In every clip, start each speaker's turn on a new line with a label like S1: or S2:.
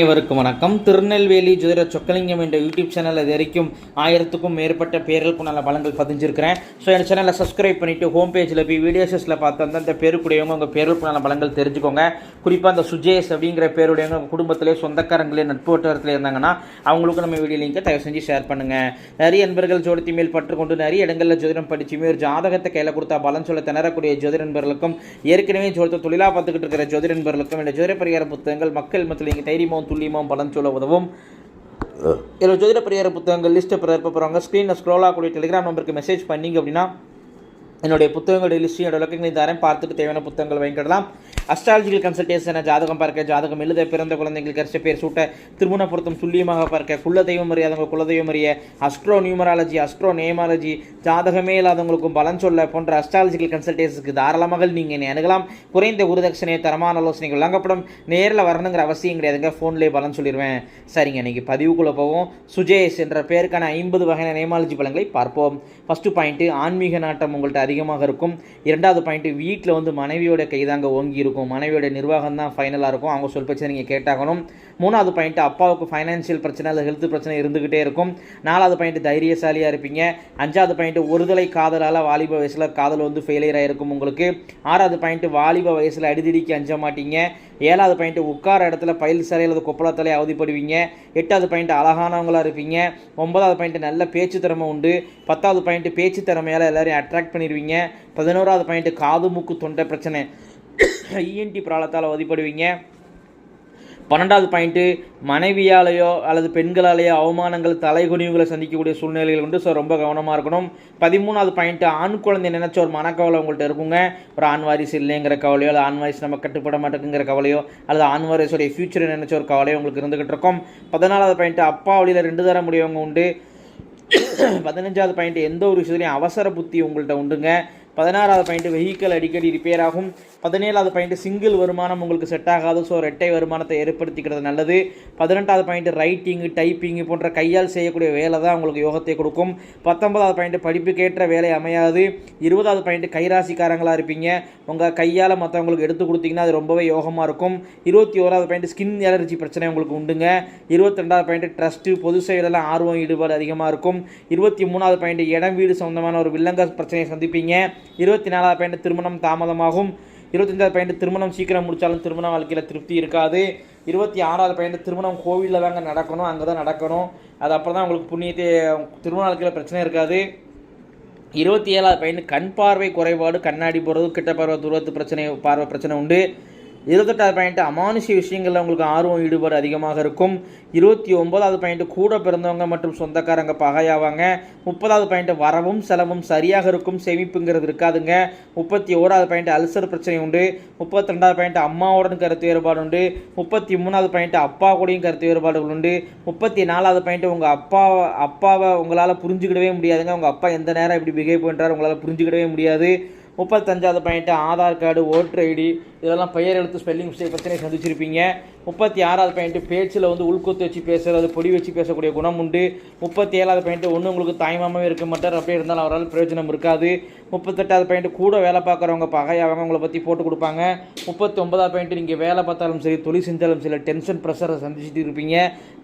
S1: அனைவருக்கும் வணக்கம். திருநெல்வேலி ஜோதிட சொக்கலிங்கம் என்ற யூடியூப் சேனல் இது வரைக்கும் ஆயிரத்துக்கும் மேற்பட்ட பேர்களுக்கும் நல்ல பலங்கள் பதிஞ்சிருக்கிறேன். ஸோ என் சேனலை சப்ஸ்கிரைப் பண்ணிவிட்டு ஹோம் பேஜில் போய் வீடியோஸில் பார்த்து அந்தந்த பேருக்குடையவங்க உங்கள் பேருக்கு நல்ல பலங்கள் தெரிஞ்சுக்கோங்க. குறிப்பாக அந்த சுஜேஷ் அப்படிங்கிற பேருடையவங்க உங்கள் குடும்பத்திலே சொந்தக்காரங்களே நட்பு வட்டாரத்தில் இருந்தாங்கன்னா அவங்களுக்கும் நம்ம வீடியோ லிங்கை தயவு செஞ்சு ஷேர் பண்ணுங்கள் நிறைய நண்பர்கள் ஜோடத்தி மேல் பற்றுக்கொண்டு நிறைய இடங்களில் ஜோதிடம் படிச்சுமே ஒரு ஜாதகத்தை கையில் கொடுத்தா பலன் சொல்ல திணறக்கூடிய ஜோதிட நண்பர்களுக்கும் ஏற்கனவே ஜோதிட தொழிலாக பார்த்துக்கிட்டு இருக்கிற ஜோதிட நண்பர்களுக்கும் இந்த ஜோதிட பரிகார புத்தகங்கள் மக்கள் மத்தியில் இங்கே தைரியமும் துல்லியமும் பலன் சொல்ல உதவும். இதில் ஜோதிட பரிகார புத்தகங்கள் லிஸ்ட்டை பிறப்ப போகிறவங்க ஸ்க்ரீனில் ஸ்க்ரோல் ஆகக்கூடிய டெலிகிராம் நம்பருக்கு மெசேஜ் பண்ணீங்க அப்படின்னா என்னுடைய புத்தகங்களுடைய லிஸ்ட் என்னோட விளக்கங்களை தரேன். பார்த்துட்டு தேவையான புத்தகங்கள் வாங்கிக்கலாம் அஸ்ட்ராலஜிக்கல் கன்சல்டேஷனை ஜாதகம் பார்க்க ஜாதகம் எழுத பிறந்த குழந்தைங்களுக்கு கரிச பேர் சூட்ட திருமண பொருத்தம் துல்லியமாக பார்க்க குல தெய்வம் அறியாதவங்க குலதெய்வம் அறிய அஸ்ட்ரோ நியூமராலஜி அஸ்ட்ரோ நேமாலஜி ஜாதகமே இல்லாதவங்களுக்கும் பலன் சொல்ல போன்ற அஸ்ட்ராலஜிக்கல் கன்சல்டேஷனுக்கு தாராளமாக நீங்கள் என்னை அணுகலாம். குறைந்த குருதட்சணையை தரமான ஆலோசனைகள் வழங்கப்படும். நேரில் வரணுங்கிற அவசியம் கிடையாதுங்க. ஃபோன்லேயே பலன் சொல்லிடுவேன் சரிங்க இன்றைக்கி பதிவுக்குள்ளே போவோம். சுஜேஷ் என்ற பெயருக்கான ஐம்பது வகையான நேமாலஜி பலன்களை பார்ப்போம். ஃபஸ்ட்டு பாயிண்ட்டு ஆன்மீக நாட்டம் உங்கள்கிட்ட அதிகமாக இருக்கும். இரண்டாவது பாயிண்ட்டு வீட்டில் வந்து மனைவியோட கைதாங்க ஓங்கி இருக்கும் மனைவியோட நிர்வாகம் தான் ஃபைனலாக இருக்கும். அவங்க சொல் பிரச்சனை நீங்கள் கேட்டாகணும். மூணாவது பாயிண்ட்டு அப்பாவுக்கு ஃபைனான்சியல் பிரச்சனை இல்லை ஹெல்த் பிரச்சனை இருந்துக்கிட்டே இருக்கும். நாலாவது பாயிண்ட்டு தைரியசாலியாக இருப்பீங்க. அஞ்சாவது பாயிண்ட்டு ஒருதலை காதலால் வாலிப வயசில் காதல் வந்து ஃபெயிலியர் ஆகிருக்கும் உங்களுக்கு. ஆறாவது பாயிண்ட்டு வாலிப வயசில் அடிதிடிக்கு அஞ்ச மாட்டீங்க. ஏழாவது பாயிண்ட்டு உட்கார இடத்துல பயில் சிலை அல்லது கொப்பளத்தலை அவதிப்படுவீங்க. எட்டாவது பாயிண்ட் அழகானவங்களா இருப்பீங்க. ஒன்பதாவது பாயிண்ட் நல்ல பேச்சு திறமை உண்டு. பத்தாவது பாயிண்ட் பேச்சு திறமையால் எல்லோரையும் அட்ராக்ட் பண்ணிடுவீங்க. பதினோராவது பாயிண்ட் காது மூக்கு தொண்டை பிரச்சனை. இஎன்டி பிராலத்தால் அவதிப்படுவீங்க பன்னெண்டாவது பாயிண்ட்டு மனைவியாலேயோ அல்லது பெண்களாலேயோ அவமானங்கள் தலைகுனிவுகளை சந்திக்கக்கூடிய சூழ்நிலைகள் உண்டு. ஸோ ரொம்ப கவனமாக இருக்கணும். பதிமூணாவது பாயிண்ட்டு ஆண் குழந்தை நினைச்ச ஒரு மனக்கவலை உங்கள்கிட்ட இருக்குங்க. ஒரு ஆண் வாரிசு இல்லைங்கிற கவலையோ அல்லது ஆண் வாரிசு நம்ம கட்டுப்பட மாட்டேங்குங்கிற கவலையோ அல்லது ஆண் வாரிசுடைய ஃபியூச்சரை நினைச்ச ஒரு கவலையோ உங்களுக்கு இருந்துகிட்டு இருக்கும். பதினாலாவது பாயிண்ட்டு அப்பா வழியில் ரெண்டு தர முடியவங்க உண்டு. பதினஞ்சாவது பாயிண்ட் எந்த ஒரு விஷயத்துலையும் அவசர புத்தி உங்கள்கிட்ட உண்டுங்க. பதினாறாவது பாயிண்ட் வெஹிக்கிள் அடிக்கடி ரிப்பேர் ஆகும். பதினேழாவது பாயிண்ட் சிங்கிள் வருமானம் உங்களுக்கு செட் ஆகாது. ஸோ ரெட்டை வருமானத்தை ஏற்படுத்திக்கிறது நல்லது. பதினெட்டாவது பாயிண்ட் ரைட்டிங் டைப்பிங் போன்ற கையால் செய்யக்கூடிய வேலை தான் உங்களுக்கு யோகத்தை கொடுக்கும். பத்தொன்பதாவது பாயிண்ட் படிப்புக்கேற்ற வேலை அமையாது. இருபதாவது பாயிண்ட் கைராசிக்காரங்களாக இருப்பீங்க. உங்கள் கையால் மற்றவங்களுக்கு எடுத்து கொடுத்தீங்கன்னா அது ரொம்பவே யோகமாக இருக்கும். இருபத்தி ஓராவது பாயிண்ட் ஸ்கின் அலர்ஜி பிரச்சனை உங்களுக்கு உண்டுங்க. இருபத்தி ரெண்டாவது பாயிண்ட் ட்ரஸ்ட்டு பொது செயலெல்லாம் ஆர்வம் ஈடுபாடு அதிகமாக இருக்கும். இருபத்தி மூணாவது பாயிண்ட் இடம் வீடு சம்மந்தமான ஒரு வில்லங்க பிரச்சனையை சந்திப்பீங்க. இருபத்தி நாலாவது பையன் திருமணம் தாமதமாகும். இருபத்தஞ்சாவது பையன் திருமணம் சீக்கிரம் முடித்தாலும் திருமண வாழ்க்கையில் திருப்தி இருக்காது. இருபத்தி ஆறாவது பையன் திருமணம் கோவிலில் தாங்க நடக்கணும் அங்கே தான் நடக்கணும். அது அப்புறம் தான் உங்களுக்கு புண்ணியத்தை திருமண வாழ்க்கையில் பிரச்சனை இருக்காது. இருபத்தி ஏழாவது பையன் கண் பார்வை குறைபாடு கண்ணாடி போகிறது கிட்ட பார்வை தூரத்து பிரச்சனை பார்வை பிரச்சனை உண்டு. இருபத்தெட்டாவது பாயிண்ட் அமானுஷிய விஷயங்களில் உங்களுக்கு ஆர்வம் ஈடுபாடு அதிகமாக இருக்கும். இருபத்தி ஒன்பதாவது பாயிண்ட் கூட பிறந்தவங்க மற்றும் சொந்தக்காரங்க பகையாவாங்க. முப்பதாவது பாயிண்ட் வரவும் செலவும் சரியாக இருக்கும் சேமிப்புங்கிறது இருக்காதுங்க. முப்பத்தி ஓராவது பாயிண்ட் அல்சர் பிரச்சனை உண்டு. முப்பத்தி ரெண்டாவது பாயிண்ட் அம்மாவுடன் கருத்து வேறுபாடு உண்டு. முப்பத்தி மூணாவது பாயிண்ட் அப்பா கூடயும் கருத்து வேறுபாடுகள் உண்டு. முப்பத்தி நாலாவது பாயிண்ட் உங்கள் அப்பா அப்பாவை உங்களால் புரிஞ்சுக்கிடவே முடியாதுங்க. உங்கள் அப்பா எந்த நேரம் இப்படி பிஹேவ் பண்ணுறாரு உங்களால் புரிஞ்சுக்கிடவே முடியாது. முப்பத்தஞ்சாவது point Aadhaar card voter ID இதெல்லாம் பெயர் எழுத்து ஸ்பெல்லிங் மிஸ்டேக் பிரச்சனை சந்திச்சிருப்பீங்க. முப்பத்தி ஆறாவது பாயிண்ட்டு பேச்சில் வந்து உள்கொத்து வச்சு பேசுகிறது பொடி வச்சு பேசக்கூடிய குணம் உண்டு. முப்பத்தி ஏழாவது பாயிண்ட்டு ஒன்று உங்களுக்கு தாய்மாமாவே இருக்க மாட்டார். அப்படியே இருந்தாலும் அவரால் பிரயோஜனம் இருக்காது. முப்பத்தெட்டாவது பாயிண்ட்டு கூட வேலை பார்க்குறவங்க பகையாவங்க உங்களை பற்றி போட்டு கொடுப்பாங்க. முப்பத்தி ஒன்பதாவது பாயிண்ட்டு நீங்கள் வேலை பார்த்தாலும் சரி தொழில் செஞ்சாலும் சில டென்ஷன் ப்ரெஷரை சந்திச்சுட்டு இருப்பீங்க.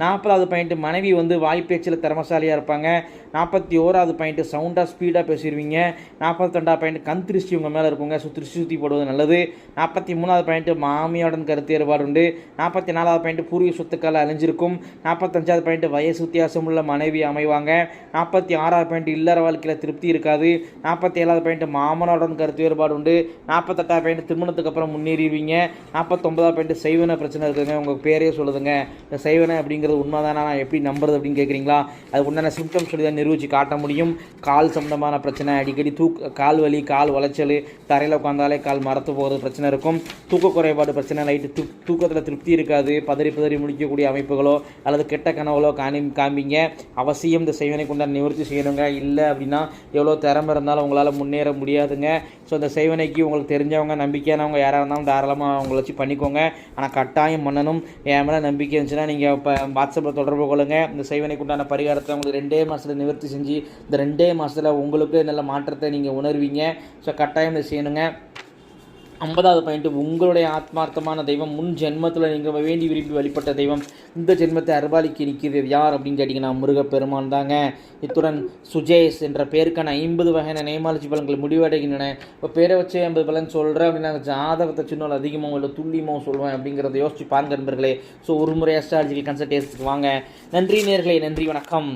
S1: நாற்பதாவது பாயிண்ட்டு மனைவி வந்து வாய்ப்பேச்சில் திறமசாலியாக இருப்பாங்க. நாற்பத்தி ஓராவது பாயிண்ட்டு சவுண்டாக ஸ்பீடாக பேசிடுவீங்க நாற்பத்தி ரெண்டாவது பாயிண்ட் கந்திரி திருஷ்டி உங்கள் மேலே இருக்குங்க. ஸோ திருஷ்டி சுற்றி போடுவது நல்லது. நாற்பத்தி மூணாவது பாயிண்ட்டு மாமியாருடன் கருத்து ஏற்பாடு உண்டு. நாற்பத்தி நாலாவது பாயிண்ட்டு பூர்வீக சொத்துக்கள் அழிஞ்சிருக்கும். நாற்பத்தஞ்சாவது பாயிண்ட்டு வயசு வித்தியாசம் உள்ள மனைவி அமைவாங்க. நாற்பத்தி ஆறாவது பாயிண்ட் இல்லற வாழ்க்கையில் திருப்தி இருக்காது. நாற்பத்தி ஏழாவது பாயிண்ட் மாமனாருடன் கருத்து வேறுபாடு உண்டு. நாற்பத்தெட்டாவது பாயிண்ட் திருமணத்துக்கு அப்புறம் முன்னேறிடுவீங்க. நாற்பத்தொன்பதாவது பாயிண்ட் செய்வன பிரச்சனை இருக்குதுங்க உங்கள் பேரே சொல்லுதுங்க. இந்த செய்வன அப்படிங்கிறது உண்மைதானா? நான் எப்படி நம்புறது அப்படின்னு கேட்குறீங்களா அது உண்டான சிம்டம்ஸ் சொல்லி தான் நிரூபித்து காட்ட முடியும். கால் சம்பந்தமான பிரச்சனை. அடிக்கடி தூக் கால் வலி கால் உளைச்சல் தரையில் உட்காந்தாலே கால் மரத்து போகிறது பிரச்சனை இருக்கும். தூக்க குறைபாடு பிரச்சனை லைட்டு தூ தூக்கத்தில் திருப்தி இருக்காது. பதறி பதறி முடிக்கக்கூடிய அமைப்புகளோ அல்லது கெட்ட கனவுகளோ காணி காமிங்க அவசியம் இந்த செய்வனை கொண்டாட நிவர்த்தி செய்யணுங்க. இல்லை அப்படின்னா எவ்வளோ திறமை இருந்தாலும் உங்களால் முன்னேற முடியாதுங்க. ஸோ இந்த செய்வனைக்கு உங்களுக்கு தெரிஞ்சவங்க நம்பிக்கையானவங்க யாராக இருந்தாலும் தாராளமாக அவங்கள வச்சு பண்ணிக்கோங்க. ஆனால் கட்டாயம் பண்ணணும். என் மேலே நம்பிக்கை இருந்துச்சுன்னா நீங்கள் இப்போ வாட்ஸ்அப்பில் தொடர்பு கொள்ளுங்கள் இந்த செய்வனைக்கு உண்டான பரிகாரத்தை உங்களுக்கு ரெண்டே மாதத்தில் நிவர்த்தி செஞ்சு இந்த ரெண்டே மாதத்தில் உங்களுக்கு நல்ல மாற்றத்தை நீங்கள் உணர்வீங்க. ஸோ கட்டாயம் இதை செய்யணுங்க. ஐம்பதாவது பாயிண்ட் உங்களுடைய ஆத்மார்த்தமான தெய்வம் முன் ஜென்மத்தில் நீங்கள் வேண்டி விரும்பி வழிபட்ட தெய்வம் இந்த ஜென்மத்தை அருவாளிக்கு நிற்கிறது யார் அப்படின்னு கேட்டிங்கன்னா முருகப்பெருமான் தாங்க. இத்துடன் சுஜேஷ் என்ற பேருக்கான ஐம்பது வகையான நேமாலஜி பலன்கள் முடிவடைகின்றன. இப்போ பேரை வச்சு ஐம்பது பலன் சொல்கிறேன் அப்படின்னா ஜாதகத்தை சின்ன அதிகமாக இல்லை துல்லியமாக சொல்லுவேன் அப்படிங்கிறத யோசிச்சு பாருங்க நண்பர்களே. ஸோ ஒரு முறை அஸ்ட்ராலஜிக்கல் கன்சல்டேஷனுக்கு வாங்க. நன்றி நேர்களே நன்றி வணக்கம்.